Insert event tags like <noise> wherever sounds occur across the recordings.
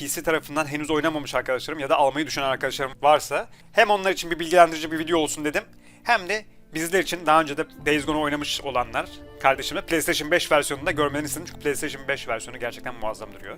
PC tarafından henüz oynamamış arkadaşlarım ya da almayı düşünen arkadaşlarım varsa hem onlar için bir bilgilendirici bir video olsun dedim. Hem de bizler için daha önce de Days Gone'u oynamış olanlar kardeşimle PlayStation 5 versiyonunda görmelerini istedim. Çünkü PlayStation 5 versiyonu gerçekten muazzam duruyor.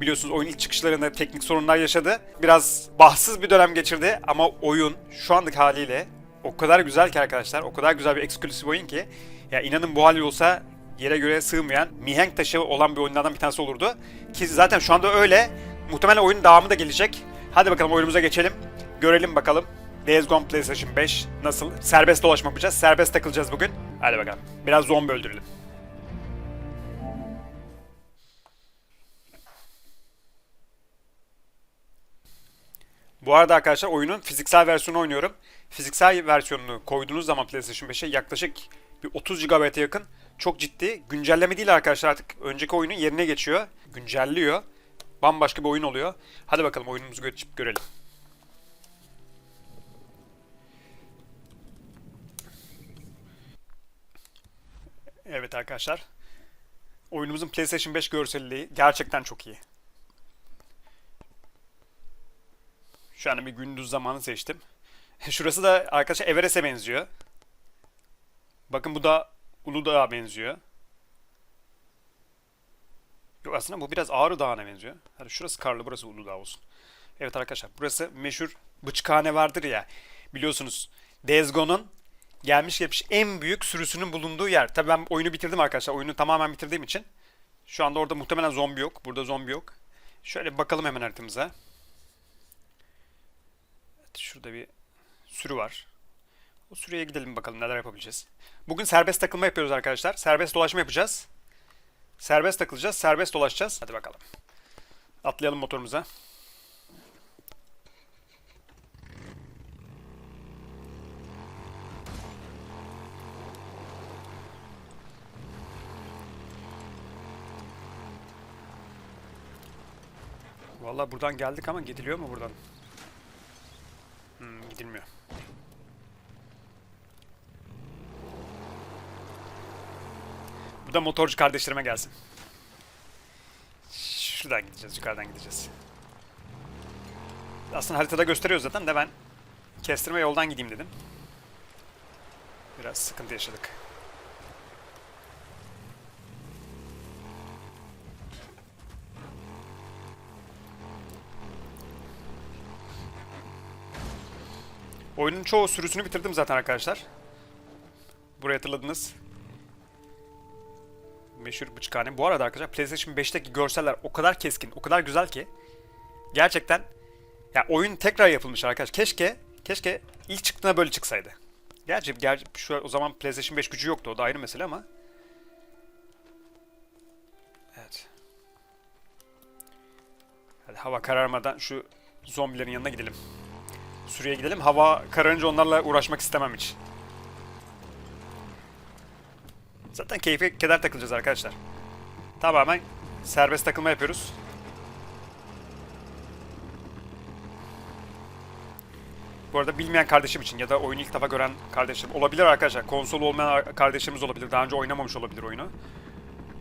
Biliyorsunuz oyun ilk çıkışlarında teknik sorunlar yaşadı. Biraz bahtsız bir dönem geçirdi ama oyun şu andaki haliyle o kadar güzel ki arkadaşlar. O kadar güzel bir eksklusif oyun ki. Ya inanın bu hali olsa yere göre sığmayan, mihenk taşı olan bir oyunlardan bir tanesi olurdu. Ki zaten şu anda öyle. Muhtemelen oyunun devamı da gelecek. Hadi bakalım oyunumuza geçelim. Görelim bakalım. Days Gone PlayStation 5 nasıl? Serbest dolaşma yapacağız. Serbest takılacağız bugün. Hadi bakalım. Biraz zombi öldürelim. Bu arada arkadaşlar oyunun fiziksel versiyonu oynuyorum. Fiziksel versiyonunu koyduğunuz zaman PlayStation 5'e yaklaşık bir 30 GB'a yakın çok ciddi güncelleme değil arkadaşlar artık önceki oyunun yerine geçiyor. Güncelliyor. Bambaşka bir oyun oluyor. Hadi bakalım oyunumuzu geçip görelim. Evet arkadaşlar. Oyunumuzun PlayStation 5 görselliği gerçekten çok iyi. Şu an bir gündüz zamanı seçtim. <laughs> Şurası da arkadaşlar Everest'e benziyor. Bakın bu da Uludağ'a benziyor. Yok aslında bu biraz Ağrı Dağı'na benziyor. Hadi şurası karlı, burası Uludağ olsun. Evet arkadaşlar burası meşhur bıçkhane vardır ya. Biliyorsunuz Dezgon'un gelmiş geçmiş en büyük sürüsünün bulunduğu yer. Tabii ben oyunu bitirdim arkadaşlar. Oyunu tamamen bitirdiğim için. Şu anda orada muhtemelen zombi yok. Burada zombi yok. Şöyle bakalım hemen haritamıza. Evet, şurada bir sürü var. O sürüye gidelim bakalım neler yapabileceğiz. Bugün serbest takılma yapıyoruz arkadaşlar. Serbest dolaşma yapacağız. Serbest takılacağız, serbest dolaşacağız. Hadi bakalım. Atlayalım motorumuza. Vallahi buradan geldik ama gidiliyor mu buradan? Hmm, gidilmiyor. Da motorcu kardeşlerime gelsin. Şuradan gideceğiz, yukarıdan gideceğiz. Aslında haritada gösteriyor zaten de ben kestirme yoldan gideyim dedim. Biraz sıkıntı yaşadık. Oyunun çoğu sürüsünü bitirdim zaten arkadaşlar. Burayı hatırladınız. Meşhur bıçkhane. Bu arada arkadaşlar PlayStation 5'teki görseller o kadar keskin, o kadar güzel ki gerçekten ya oyun tekrar yapılmış arkadaşlar. Keşke keşke ilk çıktığında böyle çıksaydı. Gerçi, gerçi şu o zaman PlayStation 5 gücü yoktu. O da ayrı mesele ama. Evet. Hadi hava kararmadan şu zombilerin yanına gidelim. Sürüye gidelim. Hava kararınca onlarla uğraşmak istemem hiç. Zaten keyfe keder takılacağız arkadaşlar. Tamamen serbest takılma yapıyoruz. Bu arada bilmeyen kardeşim için ya da oyunu ilk defa gören kardeşim olabilir arkadaşlar. Konsolu olmayan kardeşlerimiz olabilir. Daha önce oynamamış olabilir oyunu.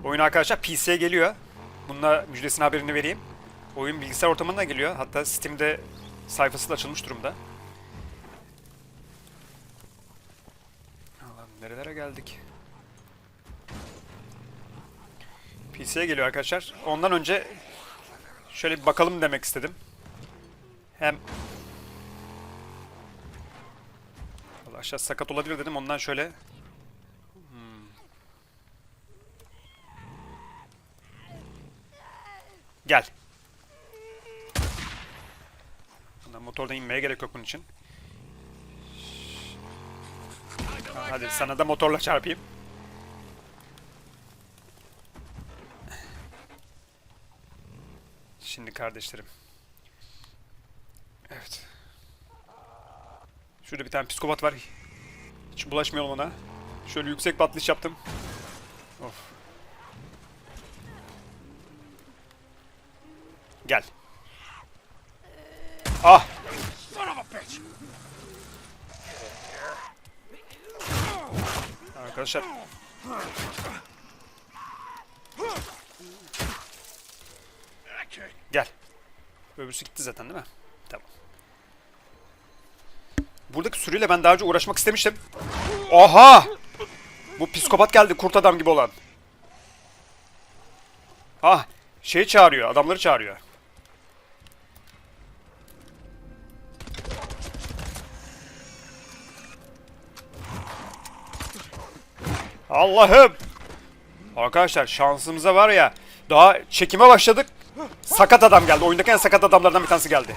Oyun arkadaşlar PC'ye geliyor. Bununla müjdesini haberini vereyim. Oyun bilgisayar ortamına geliyor. Hatta Steam'de sayfası da açılmış durumda. Allah'ım nerelere geldik. PC'ye geliyor arkadaşlar. Ondan önce şöyle bir bakalım demek istedim. Hem Vallahi aşağı sakat olabilir dedim. Ondan şöyle Hmm. Gel. Motordan inmeye gerek yok bunun için. Hadi sana da motorla çarpayım. Şimdi kardeşlerim. Evet. Şurada bir tane psikopat var. Hiç bulaşmayalım ona. Şöyle yüksek bir atlayış yaptım. Of. Gel. Ah! Arkadaşlar. Gel. Öbürsü gitti zaten değil mi? Tamam. Buradaki sürüyle ben daha önce uğraşmak istemiştim. Oha! Bu psikopat geldi kurt adam gibi olan. Ah şey çağırıyor adamları çağırıyor. Allah'ım! Arkadaşlar şansımıza var ya daha çekime başladık. Sakat adam geldi. Oyundaki en sakat adamlardan bir tanesi geldi.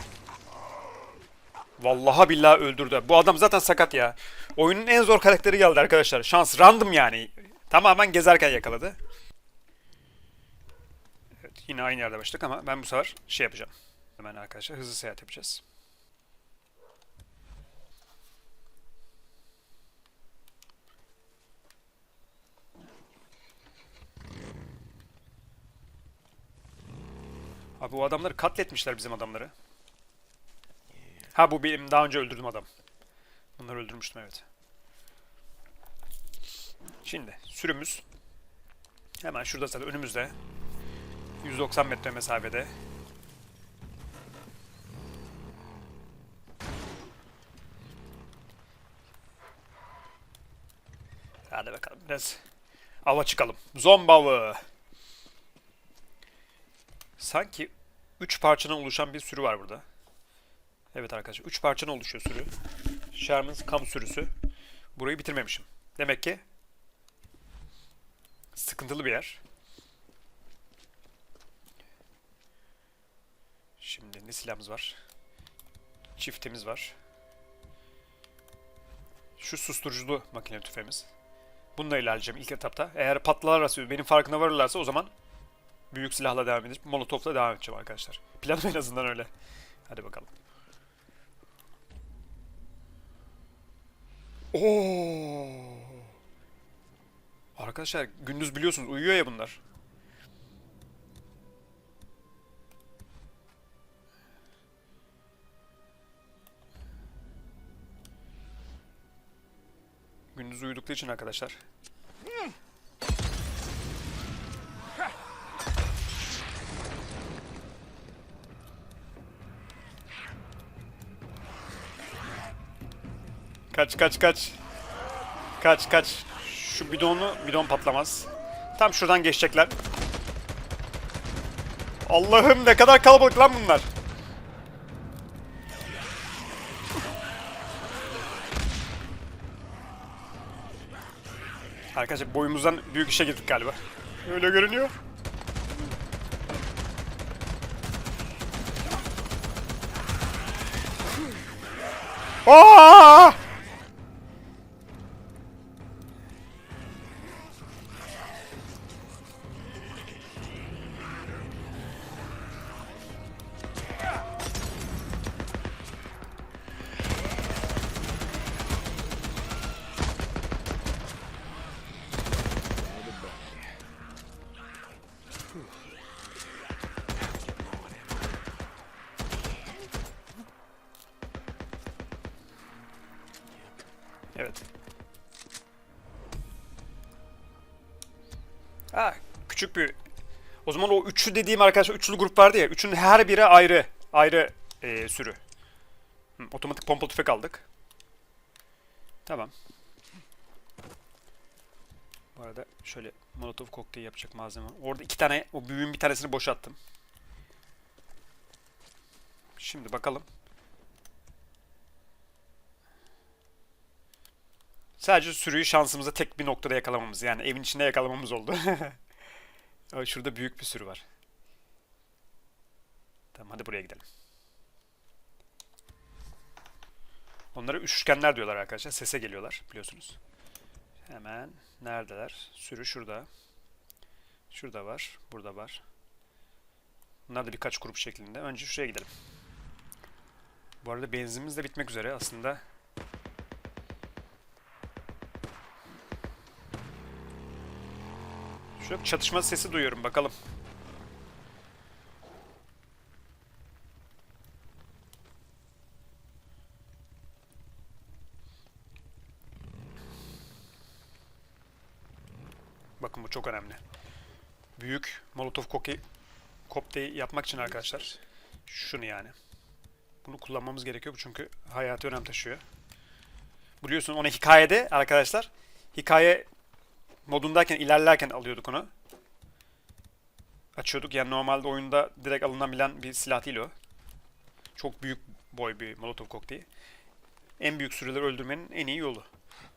Vallahi billahi öldürdü. Bu adam zaten sakat ya. Oyunun en zor karakteri geldi arkadaşlar. Şans random yani. Tamamen gezerken yakaladı. Evet, yine aynı yerde başladık ama ben bu sefer şey yapacağım. Hemen arkadaşlar hızlı seyahat yapacağız. Abi bu adamları katletmişler bizim adamları. Ha bu benim daha önce öldürdüğüm adam. Bunları öldürmüştüm evet. Şimdi sürümüz hemen şurada zaten önümüzde. 190 metre mesafede. Hadi bakalım biraz ava çıkalım. Zombi avı. Sanki 3 parçadan oluşan bir sürü var burada. Evet arkadaşlar 3 parçadan oluşuyor sürü. Sherman's kam sürüsü. Burayı bitirmemişim. Demek ki sıkıntılı bir yer. Şimdi ne silahımız var? Çiftimiz var. Şu susturuculu makine tüfeğimiz. Bununla ilerleyeceğim ilk etapta. Eğer patlarlarsa benim farkına varırlarsa o zaman büyük silahla devam edip molotofla devam edeceğim arkadaşlar. Planım en azından öyle. Hadi bakalım. Oo. Arkadaşlar gündüz biliyorsunuz uyuyor ya bunlar. Gündüz uyudukları için arkadaşlar. Kaç kaç kaç. Kaç kaç. Şu bidonu bidon patlamaz. Tam şuradan geçecekler. Allah'ım ne kadar kalabalık lan bunlar. Arkadaşlar boyumuzdan büyük işe girdik galiba. Öyle görünüyor. Aa! Ha, küçük bir... O zaman o üçlü dediğim arkadaşlar üçlü grup vardı ya. Üçünün her biri ayrı. Ayrı e, sürü. Hı, otomatik pompalı tüfek aldık. Tamam. Bu arada şöyle molotov kokteyl yapacak malzeme. Orada iki tane, o büyüğün bir tanesini boşalttım. Şimdi bakalım. Sadece sürüyü şansımıza tek bir noktada yakalamamız. Yani evin içinde yakalamamız oldu. <laughs> Şurada büyük bir sürü var. Tamam hadi buraya gidelim. Onlara üçgenler diyorlar arkadaşlar. Sese geliyorlar biliyorsunuz. Hemen neredeler? Sürü şurada. Şurada var. Burada var. Bunlar da birkaç grup şeklinde. Önce şuraya gidelim. Bu arada benzinimiz de bitmek üzere aslında. Bir çatışma sesi duyuyorum bakalım. Bakın bu çok önemli. Büyük Molotov kokteyl kokteyl yapmak için arkadaşlar Şunu yani. Bunu kullanmamız gerekiyor çünkü hayati önem taşıyor. Biliyorsun onu hikayede arkadaşlar hikaye modundayken ilerlerken alıyorduk onu. Açıyorduk yani normalde oyunda direkt alınabilen bir silah değil o. Çok büyük boy bir molotov kokteyli. En büyük sürüleri öldürmenin en iyi yolu.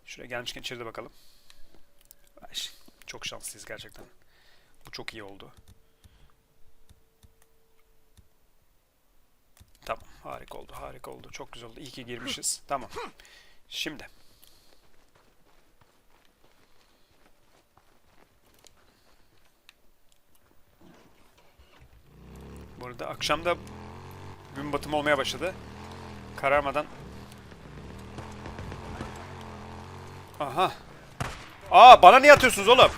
Şuraya gelmişken içeride bakalım. Ay, Çok şanslıyız gerçekten. Bu çok iyi oldu. Tamam. Harika oldu. Harika oldu. Çok güzel oldu. İyi ki girmişiz. Tamam. Şimdi. Bu arada akşamda gün batımı olmaya başladı. Kararmadan. Aha. Aa bana niye atıyorsunuz oğlum?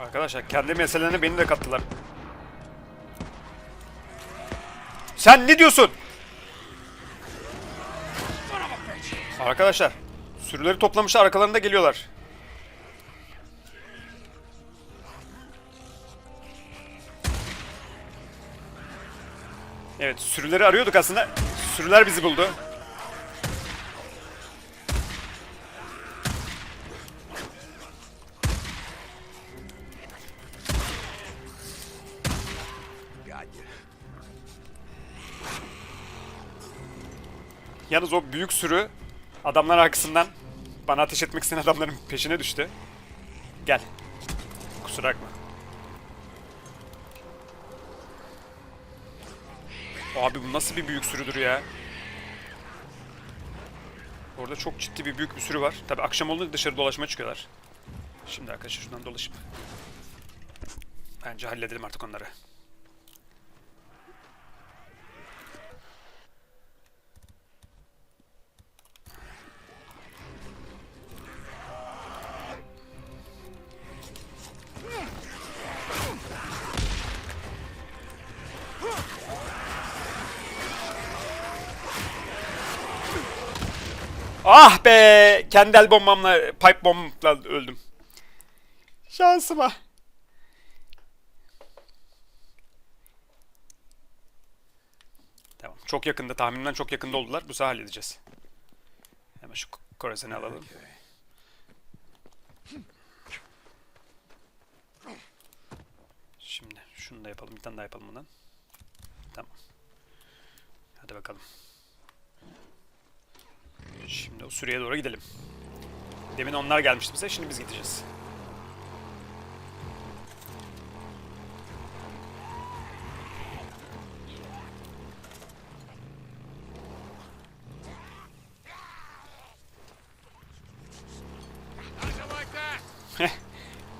Arkadaşlar kendi meselelerine beni de kattılar. Sen ne diyorsun? Arkadaşlar sürüleri toplamışlar arkalarında geliyorlar. Evet sürüleri arıyorduk aslında. Sürüler bizi buldu. Yalnız o büyük sürü adamlar arkasından bana ateş etmek isteyen adamların peşine düştü. Gel. Kusura bakma. Abi bu nasıl bir büyük sürüdür ya? Orada çok ciddi bir büyük bir sürü var. Tabi akşam olunca dışarı dolaşmaya çıkıyorlar. Şimdi arkadaşlar şuradan dolaşıp bence halledelim artık onları. Ah be! Kendi el bombamla, pipe bombamla öldüm. Şansıma. Tamam. Çok yakında, tahminimden çok yakında oldular. Bu sefer halledeceğiz. Hemen şu korazeni alalım. Şimdi şunu da yapalım. Bir tane daha yapalım bundan. Tamam. Hadi bakalım. Şimdi o süreye doğru gidelim. Demin onlar gelmişti bize, şimdi biz gideceğiz.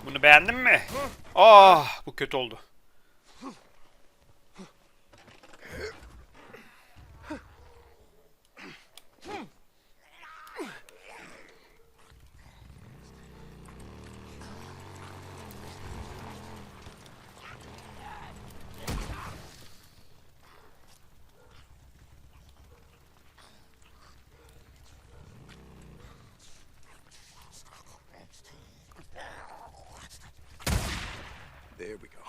Bunu beğendin mi? Ah, bu kötü oldu. There we go.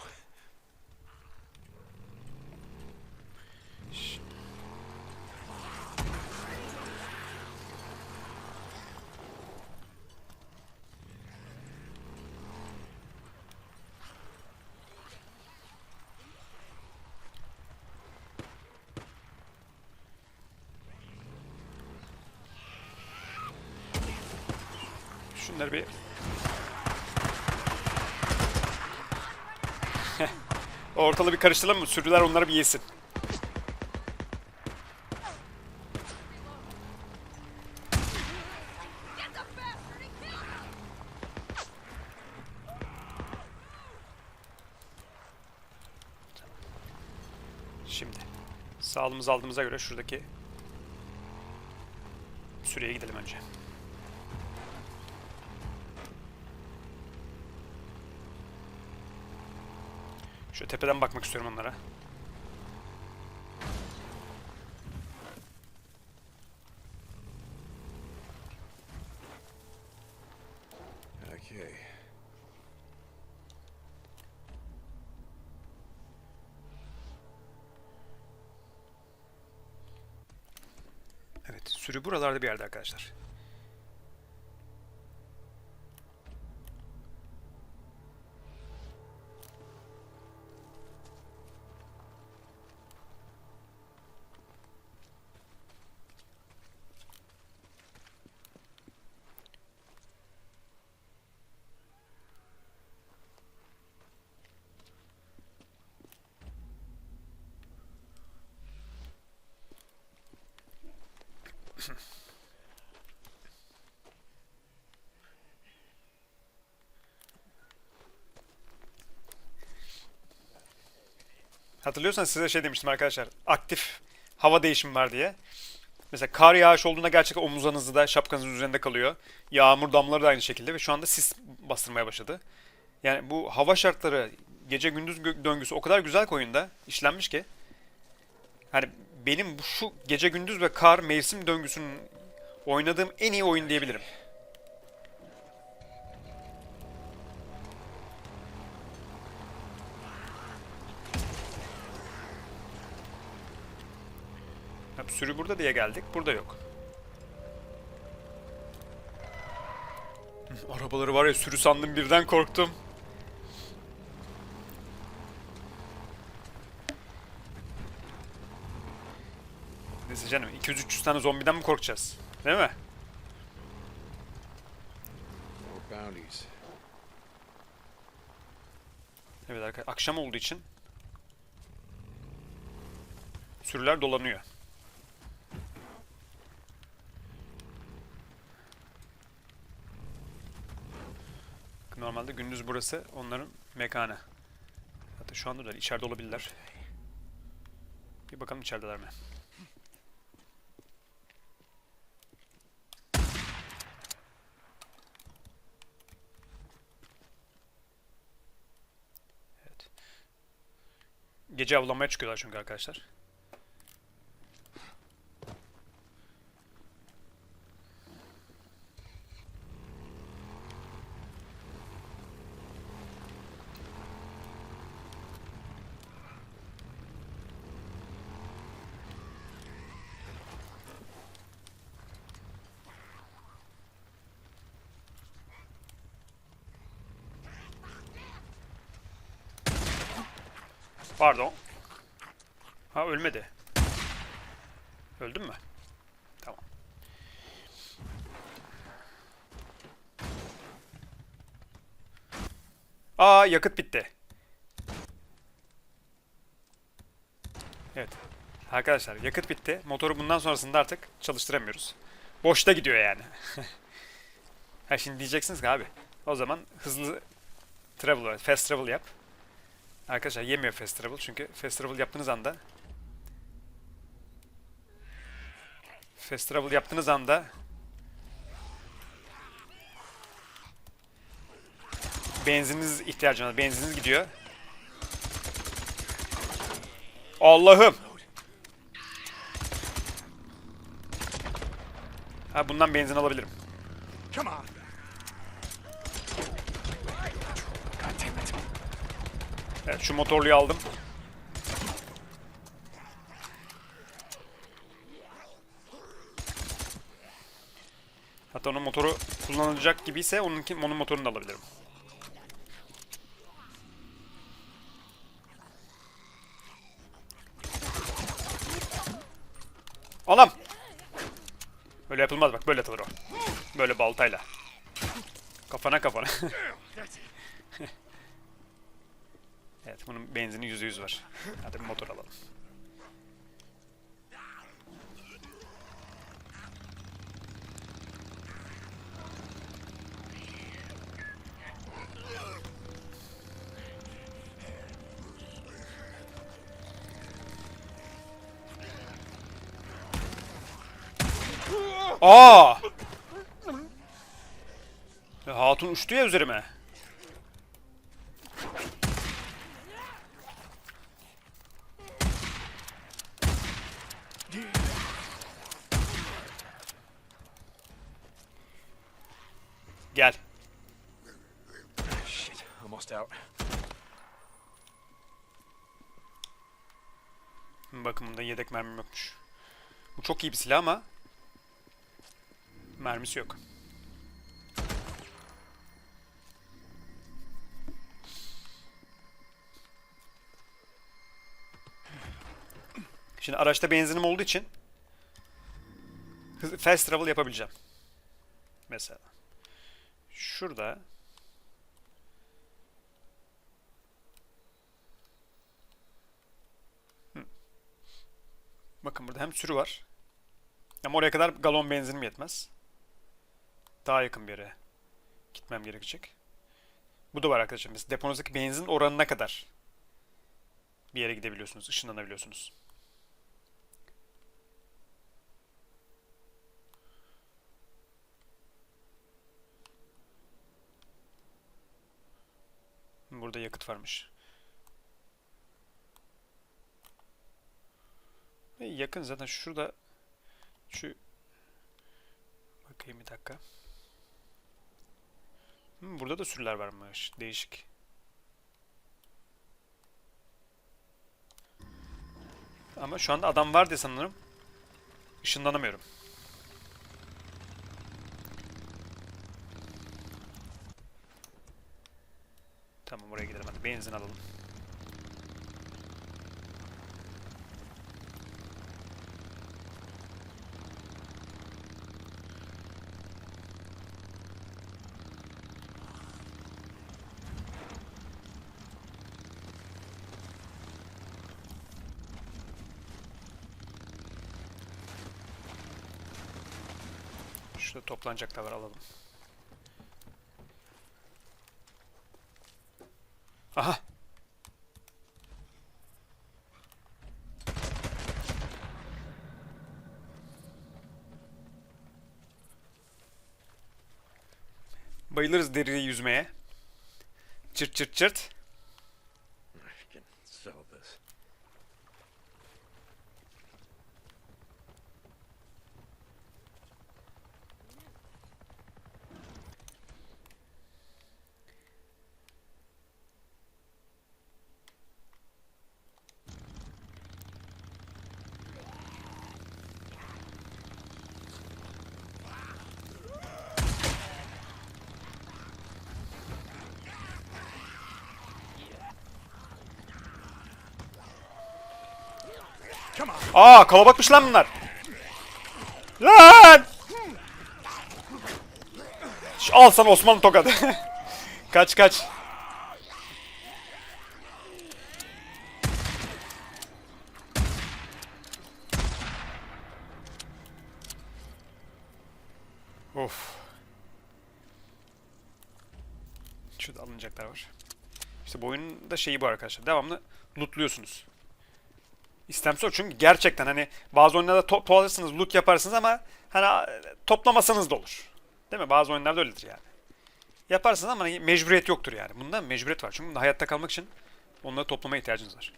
Şunları bir... Ortalığı bir karıştıralım mı? Sürüler onları bir yesin. Şimdi sağlığımızı aldığımıza göre şuradaki süreye gidelim önce. Şöyle tepeden bakmak istiyorum onlara. Okay. Evet, sürü buralarda bir yerde arkadaşlar. <laughs> Hatırlıyorsanız size şey demiştim arkadaşlar. Aktif hava değişimi var diye. Mesela kar yağış olduğunda gerçekten omuzlarınızda, şapkanızın üzerinde kalıyor. Yağmur damlaları da aynı şekilde ve şu anda sis bastırmaya başladı. Yani bu hava şartları, gece gündüz döngüsü o kadar güzel ki oyunda işlenmiş ki. Hani benim şu gece gündüz ve kar mevsim döngüsünün oynadığım en iyi oyun diyebilirim. Ha, sürü burada diye geldik. Burada yok. <laughs> Arabaları var ya sürü sandım birden korktum. Canım 200-300 tane zombiden mi korkacağız? Değil mi? Evet arkadaşlar akşam olduğu için sürüler dolanıyor. Normalde gündüz burası onların mekanı. Hatta şu anda da içeride olabilirler. Bir bakalım içerideler mi? Gece avlanmaya çıkıyorlar çünkü arkadaşlar. Pardon. Ha ölmedi. Öldün mü? Tamam. Aa yakıt bitti. Evet. Arkadaşlar yakıt bitti. Motoru bundan sonrasında artık çalıştıramıyoruz. Boşta gidiyor yani. <laughs> ha şimdi diyeceksiniz ki abi o zaman hızlı travel, fast travel yap. Arkadaşlar yemiyor fast travel çünkü fast travel yaptığınız anda fast travel yaptığınız anda benzininiz ihtiyacınız benzininiz gidiyor. Allah'ım. Ha bundan benzin alabilirim. Come on. Evet şu motorluyu aldım. Hatta onun motoru kullanılacak gibiyse onunki, onun motorunu da alabilirim. Anam! Böyle yapılmaz bak böyle atılır o. Böyle baltayla. Kafana kafana. <laughs> Evet bunun benzini yüzde yüz var. Hadi bir motor alalım. Aa! Hatun uçtu ya üzerime. Gel. Almost out. Bakın bunda yedek mermim yokmuş. Bu çok iyi bir silah ama mermisi yok. Şimdi araçta benzinim olduğu için fast travel yapabileceğim. Mesela. Şurada Bakın burada hem sürü var. Ama oraya kadar galon benzinim yetmez. Daha yakın bir yere gitmem gerekecek. Bu da var arkadaşlar. Mesela deponuzdaki benzin oranına kadar bir yere gidebiliyorsunuz, ışınlanabiliyorsunuz. Burada yakıt varmış. Ve yakın zaten şurada şu bakayım bir dakika. Hmm, burada da sürüler varmış. Değişik. Ama şu anda adam var diye sanırım. Işınlanamıyorum. Tamam oraya gidelim hadi benzin alalım. Şurada toplanacak da var alalım. Aha. Bayılırız deri yüzmeye. Çırt çırt çırt. Aa kalabalıkmış lan bunlar. Lan! Al sana Osmanlı tokadı. <laughs> kaç kaç. Of. Şurada alınacaklar var. İşte bu oyunun da şeyi bu arkadaşlar. Devamlı lootluyorsunuz. İstemsiz o çünkü gerçekten hani bazı oyunlarda to toplarsınız, loot yaparsınız ama hani toplamasanız da olur. Değil mi? Bazı oyunlarda öyledir yani. Yaparsınız ama hani mecburiyet yoktur yani. Bunda mecburiyet var. Çünkü bunda hayatta kalmak için onları toplamaya ihtiyacınız var.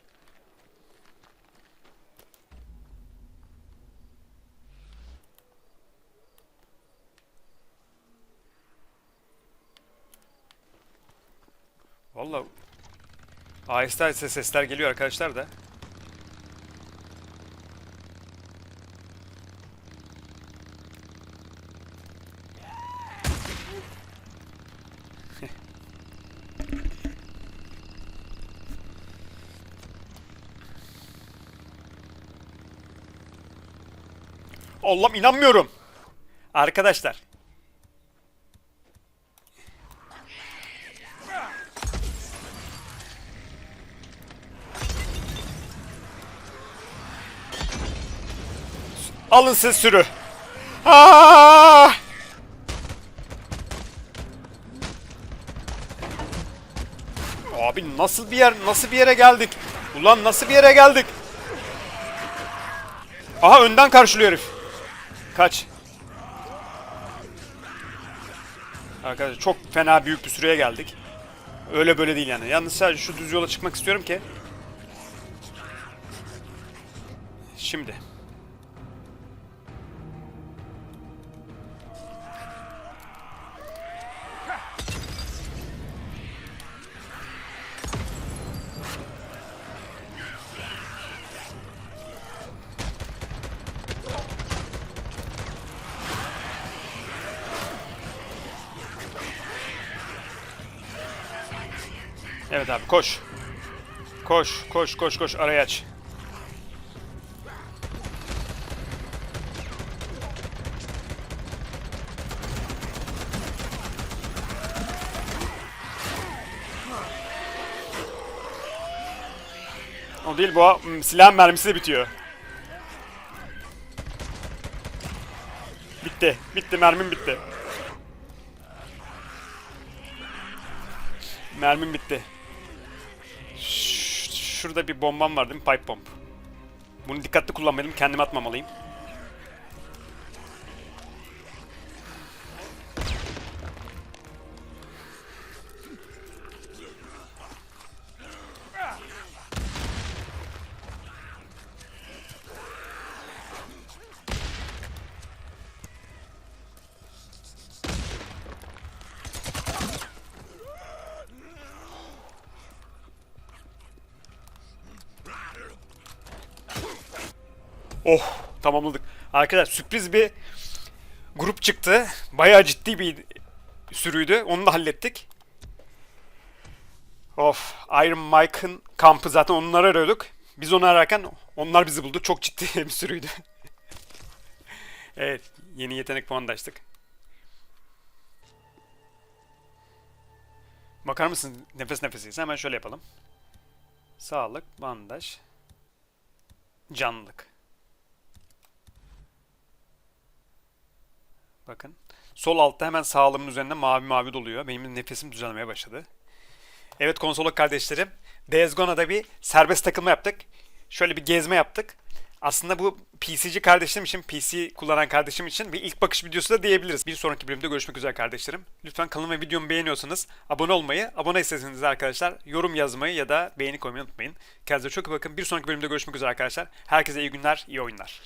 Aheste aheste sesler geliyor arkadaşlar da. Allah'ım inanmıyorum. Arkadaşlar. Alın siz sürü. Aa! Abi nasıl bir yer, nasıl bir yere geldik? Ulan nasıl bir yere geldik? Aha önden karşılıyor herif. Kaç. Arkadaşlar çok fena büyük bir süreye geldik. Öyle böyle değil yani. Yalnız sadece şu düz yola çıkmak istiyorum ki. Şimdi. Evet abi koş. Koş, koş, koş, koş. Arayı aç. O değil bu. hmm, Silah mermisi de bitiyor. Bitti. Bitti. Mermim bitti. Mermim bitti. Şurada bir bombam var değil mi? Pipe bomb. Bunu dikkatli kullanmalıyım. Kendime atmamalıyım. Tamamladık. Arkadaşlar sürpriz bir grup çıktı. Bayağı ciddi bir sürüydü. Onu da hallettik. Of Iron Mike'ın kampı zaten onları arıyorduk. Biz onu ararken onlar bizi buldu. Çok ciddi <laughs> bir sürüydü. evet yeni yetenek puanı da açtık. Bakar mısın nefes nefeseyiz. Hemen şöyle yapalım. Sağlık, bandaj, canlılık. Bakın. Sol altta hemen sağlığımın üzerinde mavi mavi doluyor. Benim nefesim düzelmeye başladı. Evet konsolog kardeşlerim. Days Gone'da bir serbest takılma yaptık. Şöyle bir gezme yaptık. Aslında bu PC'ci kardeşim için, PC kullanan kardeşim için bir ilk bakış videosu da diyebiliriz. Bir sonraki bölümde görüşmek üzere kardeşlerim. Lütfen kanalıma videomu beğeniyorsanız abone olmayı, abone istediğiniz de arkadaşlar yorum yazmayı ya da beğeni koymayı unutmayın. Kendinize çok iyi bakın. Bir sonraki bölümde görüşmek üzere arkadaşlar. Herkese iyi günler, iyi oyunlar.